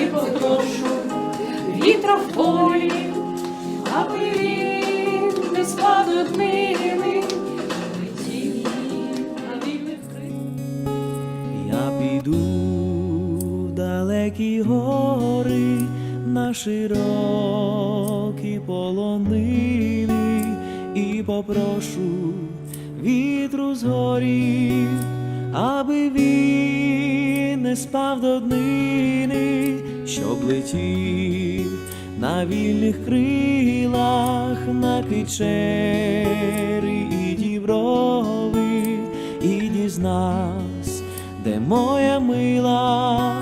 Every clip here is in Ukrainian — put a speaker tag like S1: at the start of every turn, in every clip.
S1: І попрошу вітра в полі, аби він не вільних крилах.
S2: Я піду в далекі гори на широкі полонини і попрошу вітру з горів, аби він не спав до днини, щоб летів на вільних крилах на печери і діброви і дізнався, де моя мила,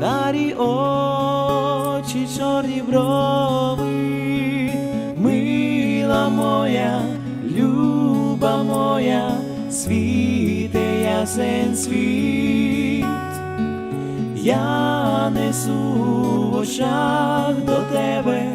S2: карі очі, чорні брови, мила моя, люба моя, світе ясен світ. Я несу в очах до тебе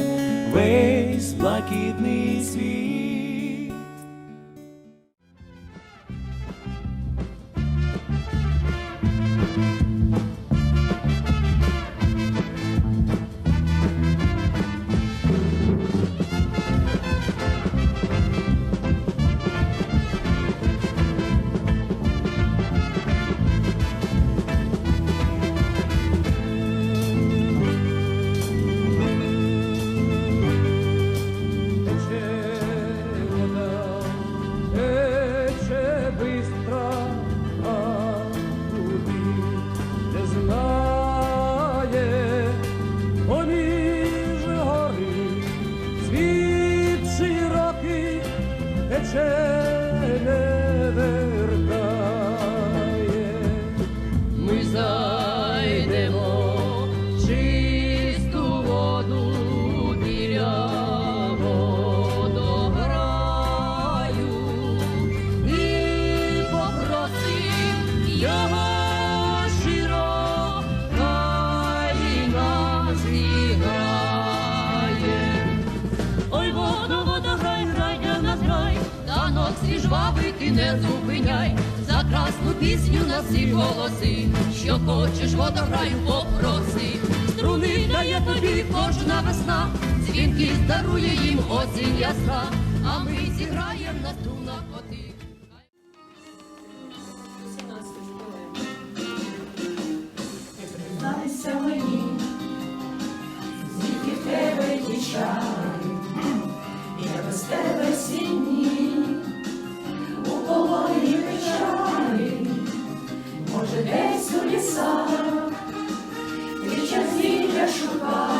S1: забави не зупиняй, за красну пісню на всі голоси, що хочеш, водораю попроси, струни дає тобі кожна весна, дзвінки дарує їм осінь ясна, а ми зіграємо на струнах коти. Знайся мені, звідки тебе ті я без тебе сіні. десь у лісах, віча зілля шукав.